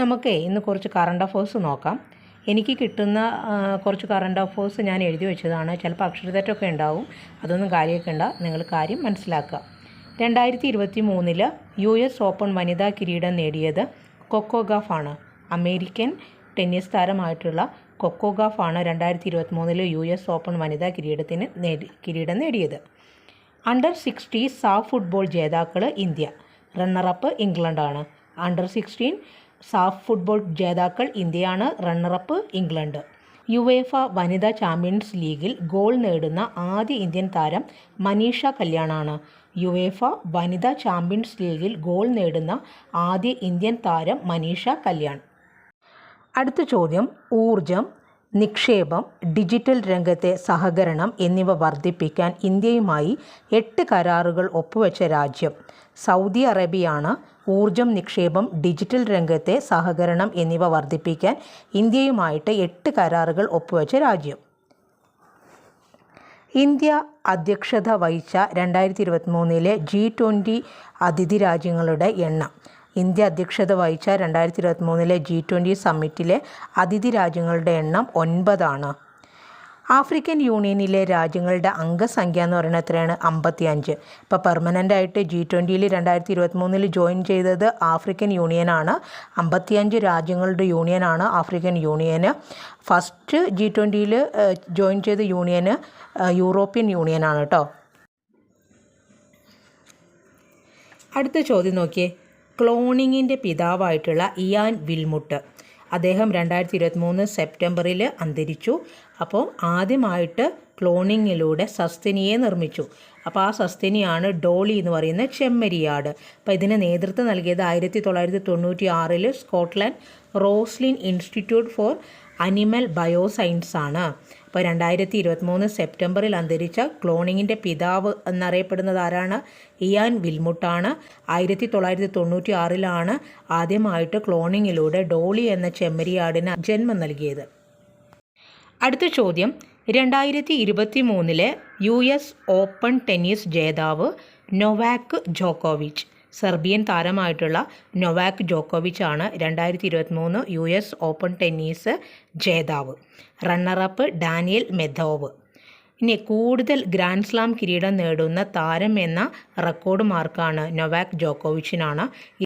നമുക്ക് ഇന്ന് കുറച്ച് കറണ്ട് അഫേഴ്സ് നോക്കാം. എനിക്ക് കിട്ടുന്ന കുറച്ച് കറണ്ട് അഫേഴ്സ് ഞാൻ എഴുതി വെച്ചതാണ്. ചിലപ്പോൾ അക്ഷരതെറ്റൊക്കെ ഉണ്ടാവും. അതൊന്നും കാര്യമാക്കണ്ട നിങ്ങൾ കാര്യം മനസ്സിലാക്കുക. രണ്ടായിരത്തി ഇരുപത്തി മൂന്നിൽ യു എസ് ഓപ്പൺ വനിതാ കിരീടം നേടിയത് കൊക്കോ ഗാഫാണ് അമേരിക്കൻ ടെന്നീസ് താരമായിട്ടുള്ള കൊക്കോ ഗാഫാണ് രണ്ടായിരത്തി ഇരുപത്തി മൂന്നിൽ യു എസ് ഓപ്പൺ വനിതാ കിരീടത്തിന് നേടി കിരീടം നേടിയത്. അണ്ടർ സിക്സ്റ്റി സാഫ് ഫുട്ബോൾ ജേതാക്കൾ ഇന്ത്യ. റണ്ണറപ്പ് ഇംഗ്ലണ്ടാണ് അണ്ടർ സിക്സ്റ്റീൻ സാഫ് ഫുട്ബോൾ ജേതാക്കൾ ഇന്ത്യയാണ് റണ്ണറപ്പ് ഇംഗ്ലണ്ട്. യുവേഫ വനിതാ ചാമ്പ്യൻസ് ലീഗിൽ ഗോൾ നേടുന്ന ആദ്യ ഇന്ത്യൻ താരം മനീഷ കല്യാണാണ്. യുവേഫ വനിതാ ചാമ്പ്യൻസ് ലീഗിൽ ഗോൾ നേടുന്ന ആദ്യ ഇന്ത്യൻ താരം മനീഷ കല്യാൺ. അടുത്ത ചോദ്യം ഊർജം നിക്ഷേപം ഡിജിറ്റൽ രംഗത്തെ സഹകരണം എന്നിവ വർദ്ധിപ്പിക്കാൻ ഇന്ത്യയുമായി എട്ട് കരാറുകൾ ഒപ്പുവെച്ച രാജ്യം. സൗദി അറേബ്യയാണ് ഊർജം നിക്ഷേപം ഡിജിറ്റൽ രംഗത്തെ സഹകരണം എന്നിവ വർദ്ധിപ്പിക്കാൻ ഇന്ത്യയുമായിട്ട് എട്ട് കരാറുകൾ ഒപ്പുവെച്ച രാജ്യം. ഇന്ത്യ അധ്യക്ഷത വഹിച്ച രണ്ടായിരത്തി ഇരുപത്തി മൂന്നിലെ ജി ട്വന്റി അതിഥി രാജ്യങ്ങളുടെ എണ്ണം ഇന്ത്യ അധ്യക്ഷത വഹിച്ച രണ്ടായിരത്തി ഇരുപത്തി മൂന്നിലെ ജി ട്വന്റി സമ്മിറ്റിലെ അതിഥി രാജ്യങ്ങളുടെ എണ്ണം ഒൻപതാണ്. ആഫ്രിക്കൻ യൂണിയനിലെ രാജ്യങ്ങളുടെ അംഗസംഖ്യ എന്ന് പറയുന്നത് എത്രയാണ്? അമ്പത്തി അഞ്ച് ഇപ്പോൾ പെർമനന്റ് ആയിട്ട് ജി ട്വന്റിയിൽ രണ്ടായിരത്തി ഇരുപത്തി മൂന്നിൽ ജോയിൻ ചെയ്തത് ആഫ്രിക്കൻ യൂണിയനാണ് അമ്പത്തിയഞ്ച് രാജ്യങ്ങളുടെ യൂണിയനാണ് ആഫ്രിക്കൻ യൂണിയന് ഫസ്റ്റ് ജി ട്വന്റിയിൽ ജോയിൻ ചെയ്ത യൂണിയന് യൂറോപ്യൻ യൂണിയനാണ് കേട്ടോ. അടുത്ത ചോദ്യം നോക്കിയേ. ക്ലോണിങ്ങിന്റെ പിതാവായിട്ടുള്ള ഇയാൻ വിൽമുട്ട്. അദ്ദേഹം രണ്ടായിരത്തി ഇരുപത്തി മൂന്ന് സെപ്റ്റംബറിൽ അന്തരിച്ചു. അപ്പോൾ ആദ്യമായിട്ട് ക്ലോണിങ്ങിലൂടെ സസ്തിനിയെ നിർമ്മിച്ചു. അപ്പോൾ ആ സസ്തിനിയാണ് ഡോളി എന്ന് പറയുന്ന ചെമ്മരിയാട്. അപ്പോൾ ഇതിന് നേതൃത്വം നൽകിയത് ആയിരത്തി തൊള്ളായിരത്തി തൊണ്ണൂറ്റി ആറിൽ Scotland Roslin Institute for Animal Bioscience ആണ് അപ്പോൾ രണ്ടായിരത്തി ഇരുപത്തി മൂന്ന് സെപ്റ്റംബറിൽ അന്തരിച്ച ക്ലോണിങ്ങിന്റെ പിതാവ് എന്നറിയപ്പെടുന്നത് ആരാണ്? ഇയാൻ വിൽമുട്ടാണ്. ആയിരത്തി തൊള്ളായിരത്തി തൊണ്ണൂറ്റി ആറിലാണ് ആദ്യമായിട്ട് ക്ലോണിങ്ങിലൂടെ ഡോളി എന്ന ചെമ്മരിയാടിന് ജന്മം നൽകിയത്. അടുത്ത ചോദ്യം. രണ്ടായിരത്തി ഇരുപത്തി മൂന്നിലെ യു എസ് ഓപ്പൺ ടെന്നീസ് ജേതാവ് നൊവാക്ക് ജോക്കോവിച്ച്. സെർബിയൻ താരമായിട്ടുള്ള നൊവാക് ജോക്കോവിച്ച് ആണ് രണ്ടായിരത്തി ഇരുപത്തി മൂന്ന് യു എസ് ഓപ്പൺ ടെന്നീസ് ജേതാവ്. റണ്ണറപ്പ് ഡാനിയൽ മെധോവ് ഇനി കൂടുതൽ ഗ്രാൻഡ് സ്ലാം കിരീടം നേടുന്ന താരം എന്ന റെക്കോർഡ് മാർക്കാണ് നൊവാക് ജോക്കോവിച്ചിനാണ്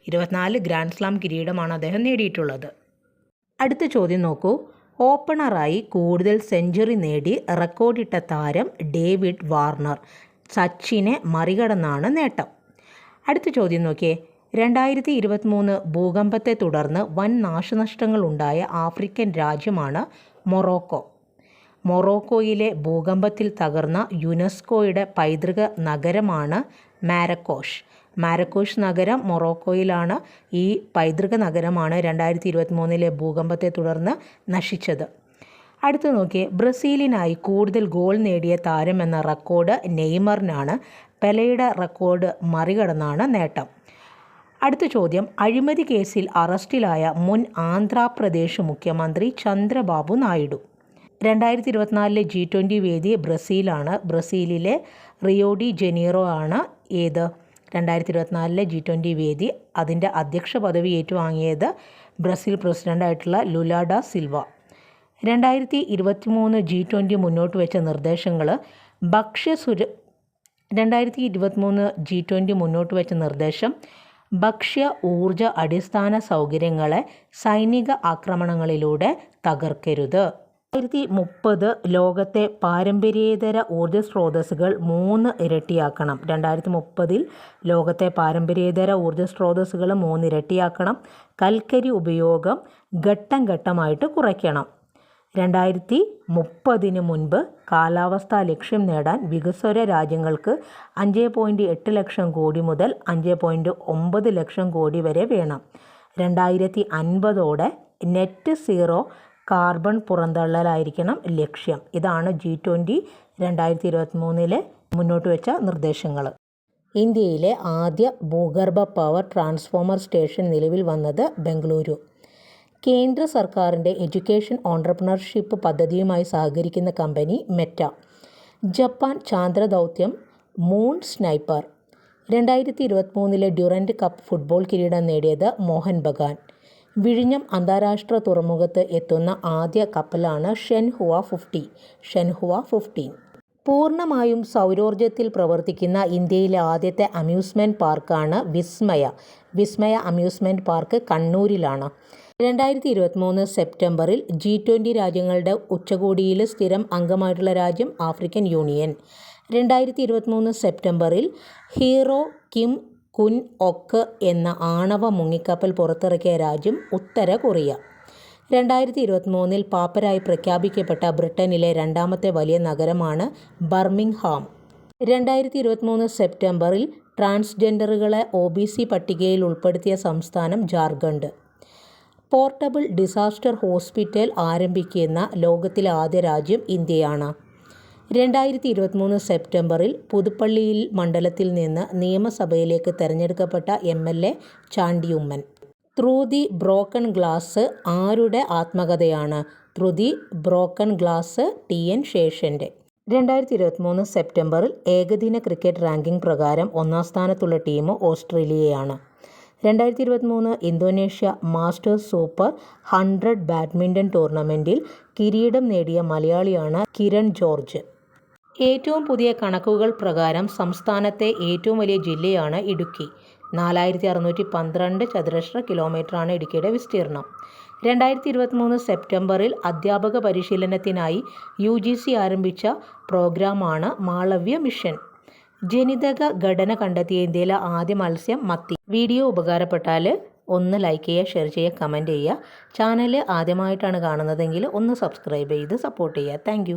ഇരുപത്തിനാല് ഗ്രാൻഡ് സ്ലാം കിരീടമാണ് അദ്ദേഹം നേടിയിട്ടുള്ളത്. അടുത്ത ചോദ്യം നോക്കൂ. ഓപ്പണറായി കൂടുതൽ സെഞ്ചുറി നേടി റെക്കോർഡിട്ട താരം ഡേവിഡ് വാർണർ. സച്ചിനെ മറികടന്നാണ് നേട്ടം. അടുത്ത ചോദ്യം നോക്കിയേ. രണ്ടായിരത്തി ഇരുപത്തിമൂന്ന് ഭൂകമ്പത്തെ തുടർന്ന് വൻ നാശനഷ്ടങ്ങൾ ഉണ്ടായ ആഫ്രിക്കൻ രാജ്യമാണ് മൊറോക്കോ. മൊറോക്കോയിലെ ഭൂകമ്പത്തിൽ തകർന്ന യുനെസ്കോയുടെ പൈതൃക നഗരമാണ് മാരക്കോഷ്. മാരക്കോഷ് നഗരം മൊറോക്കോയിലാണ് ഈ പൈതൃക നഗരമാണ് രണ്ടായിരത്തി ഇരുപത്തി മൂന്നിലെ ഭൂകമ്പത്തെ തുടർന്ന് നശിച്ചത്. അടുത്ത് നോക്കിയേ ബ്രസീലിനായി കൂടുതൽ ഗോൾ നേടിയ താരം എന്ന റെക്കോർഡ് നെയ്മറിനാണ്. പെലയുടെ റെക്കോർഡ് മറികടന്നാണ് നേട്ടം. അടുത്ത ചോദ്യം അഴിമതി കേസിൽ അറസ്റ്റിലായ മുൻ ആന്ധ്രാപ്രദേശ് മുഖ്യമന്ത്രി ചന്ദ്രബാബു നായിഡു. രണ്ടായിരത്തി ഇരുപത്തിനാലിലെ ജി ട്വന്റി വേദി ബ്രസീലാണ്. ബ്രസീലിലെ റിയോഡി ജനീറോ ആണ് ഏത്? രണ്ടായിരത്തി ഇരുപത്തിനാലിലെ ജി ട്വന്റി വേദി അതിന്റെ അധ്യക്ഷ പദവി ഏറ്റുവാങ്ങിയത് ബ്രസീൽ പ്രസിഡന്റായിട്ടുള്ള ലുലാഡ സിൽവ. രണ്ടായിരത്തി ഇരുപത്തി മൂന്ന് ജി ട്വന്റി മുന്നോട്ട് വെച്ച നിർദ്ദേശങ്ങൾ ഭക്ഷ്യസുര രണ്ടായിരത്തി ഇരുപത്തിമൂന്ന് ജി ട്വന്റി മുന്നോട്ട് വെച്ച നിർദ്ദേശം ഭക്ഷ്യ ഊർജ അടിസ്ഥാന സൗകര്യങ്ങളെ സൈനിക ആക്രമണങ്ങളിലൂടെ തകർക്കരുത്. രണ്ടായിരത്തി മുപ്പത് ലോകത്തെ പാരമ്പര്യേതര ഊർജ സ്രോതസ്സുകൾ മൂന്ന് ഇരട്ടിയാക്കണം. രണ്ടായിരത്തി മുപ്പതിൽ ലോകത്തെ പാരമ്പര്യേതര ഊർജ സ്രോതസ്സുകൾ മൂന്ന് ഇരട്ടിയാക്കണം. കൽക്കരി ഉപയോഗം ഘട്ടം ഘട്ടമായിട്ട് കുറയ്ക്കണം. രണ്ടായിരത്തി മുപ്പതിന് മുൻപ് കാലാവസ്ഥാ ലക്ഷ്യം നേടാൻ വികസ്വര രാജ്യങ്ങൾക്ക് അഞ്ച് പോയിന്റ് എട്ട് ലക്ഷം കോടി മുതൽ അഞ്ച് പോയിന്റ് ഒമ്പത് ലക്ഷം കോടി വരെ വേണം. രണ്ടായിരത്തി അൻപതോടെ നെറ്റ് സീറോ കാർബൺ പുറന്തള്ളലായിരിക്കണം ലക്ഷ്യം. ഇതാണ് ജി ട്വന്റി രണ്ടായിരത്തി ഇരുപത്തി മൂന്നിലെ മുന്നോട്ട് വെച്ച നിർദ്ദേശങ്ങൾ ഇന്ത്യയിലെ ആദ്യ ഭൂഗർഭ പവർ ട്രാൻസ്ഫോമർ സ്റ്റേഷൻ നിലവിൽ വന്നത് ബംഗളൂരു. കേന്ദ്ര സർക്കാരിന്റെ എഡ്യൂക്കേഷൻ ഓൺട്രപ്രണർഷിപ്പ് പദ്ധതിയുമായി സഹകരിക്കുന്ന കമ്പനി മെറ്റ. ജപ്പാൻ ചാന്ദ്രദൗത്യം മൂൺ സ്നൈപ്പർ. രണ്ടായിരത്തി ഇരുപത്തിമൂന്നിലെ ഡ്യൂറന്റ് കപ്പ് ഫുട്ബോൾ കിരീടം നേടിയത് മോഹൻ ബഗാൻ. വിഴിഞ്ഞം അന്താരാഷ്ട്ര തുറമുഖത്ത് എത്തുന്ന ആദ്യ കപ്പലാണ് ഷെൻഹുവ ഫിഫ്റ്റി ഷെൻഹുവ ഫിഫ്റ്റീൻ. പൂർണമായും സൗരോർജത്തിൽ പ്രവർത്തിക്കുന്ന ഇന്ത്യയിലെ ആദ്യത്തെ അമ്യൂസ്മെന്റ് പാർക്കാണ് വിസ്മയ. വിസ്മയ അമ്യൂസ്മെന്റ് പാർക്ക് കണ്ണൂരിലാണ്. രണ്ടായിരത്തി ഇരുപത്തിമൂന്ന് സെപ്റ്റംബറിൽ ജി ട്വന്റി രാജ്യങ്ങളുടെ ഉച്ചകോടിയിൽ സ്ഥിരം അംഗമായിട്ടുള്ള രാജ്യം ആഫ്രിക്കൻ യൂണിയൻ. രണ്ടായിരത്തി ഇരുപത്തിമൂന്ന് സെപ്റ്റംബറിൽ ഹീറോ കിം കുൻ ഒക്ക് എന്ന ആണവ മുങ്ങിക്കപ്പൽ പുറത്തിറക്കിയ രാജ്യം ഉത്തര കൊറിയ. രണ്ടായിരത്തി ഇരുപത്തിമൂന്നിൽ പാപ്പരായി പ്രഖ്യാപിക്കപ്പെട്ട ബ്രിട്ടനിലെ രണ്ടാമത്തെ വലിയ നഗരമാണ് ബർമിംഗ്ഹാം. രണ്ടായിരത്തി ഇരുപത്തിമൂന്ന് സെപ്റ്റംബറിൽ ട്രാൻസ്ജെൻഡറുകളെ ഒ ബി സി പട്ടികയിൽ ഉൾപ്പെടുത്തിയ സംസ്ഥാനം ജാർഖണ്ഡ്. പോർട്ടബിൾ ഡിസാസ്റ്റർ ഹോസ്പിറ്റൽ ആരംഭിക്കുന്ന ലോകത്തിലെ ആദ്യ രാജ്യം ഇന്ത്യയാണ്. രണ്ടായിരത്തി ഇരുപത്തിമൂന്ന് സെപ്റ്റംബറിൽ പുതുപ്പള്ളിയിൽ മണ്ഡലത്തിൽ നിന്ന് നിയമസഭയിലേക്ക് തെരഞ്ഞെടുക്കപ്പെട്ട M L A Chandy Oommen. Through the broken glass ആരുടെ ആത്മകഥയാണ്? Through the broken glass T N ശേഷന്റെ രണ്ടായിരത്തി ഇരുപത്തിമൂന്ന് സെപ്റ്റംബറിൽ ഏകദിന ക്രിക്കറ്റ് റാങ്കിംഗ് പ്രകാരം ഒന്നാം സ്ഥാനത്തുള്ള ടീം ഓസ്ട്രേലിയയാണ്. രണ്ടായിരത്തി ഇരുപത്തിമൂന്ന് Indonesia masters super hundred badminton ടൂർണമെന്റിൽ കിരീടം നേടിയ മലയാളിയാണ് കിരൺ ജോർജ്. ഏറ്റവും പുതിയ കണക്കുകൾ പ്രകാരം സംസ്ഥാനത്തെ ഏറ്റവും വലിയ ജില്ലയാണ് ഇടുക്കി. നാലായിരത്തി അറുന്നൂറ്റി പന്ത്രണ്ട് ചതുരശ്ര കിലോമീറ്ററാണ് ഇടുക്കിയുടെ വിസ്തീർണം രണ്ടായിരത്തി ഇരുപത്തിമൂന്ന് സെപ്റ്റംബറിൽ അധ്യാപക പരിശീലനത്തിനായി യു ജി സി ആരംഭിച്ച പ്രോഗ്രാമാണ് മാളവ്യ മിഷൻ. ജനിതക ഘടന കണ്ടെത്തിയ ഇന്ത്യയിലെ ആദ്യ മത്സ്യം മത്തി. വീഡിയോ ഉപകാരപ്പെട്ടാൽ ഒന്ന് ലൈക്ക് ചെയ്യുക ഷെയർ ചെയ്യുക കമന്റ് ചെയ്യുക. ചാനൽ ആദ്യമായിട്ടാണ് കാണുന്നതെങ്കിൽ ഒന്ന് സബ്സ്ക്രൈബ് ചെയ്ത് സപ്പോർട്ട് ചെയ്യുക. താങ്ക്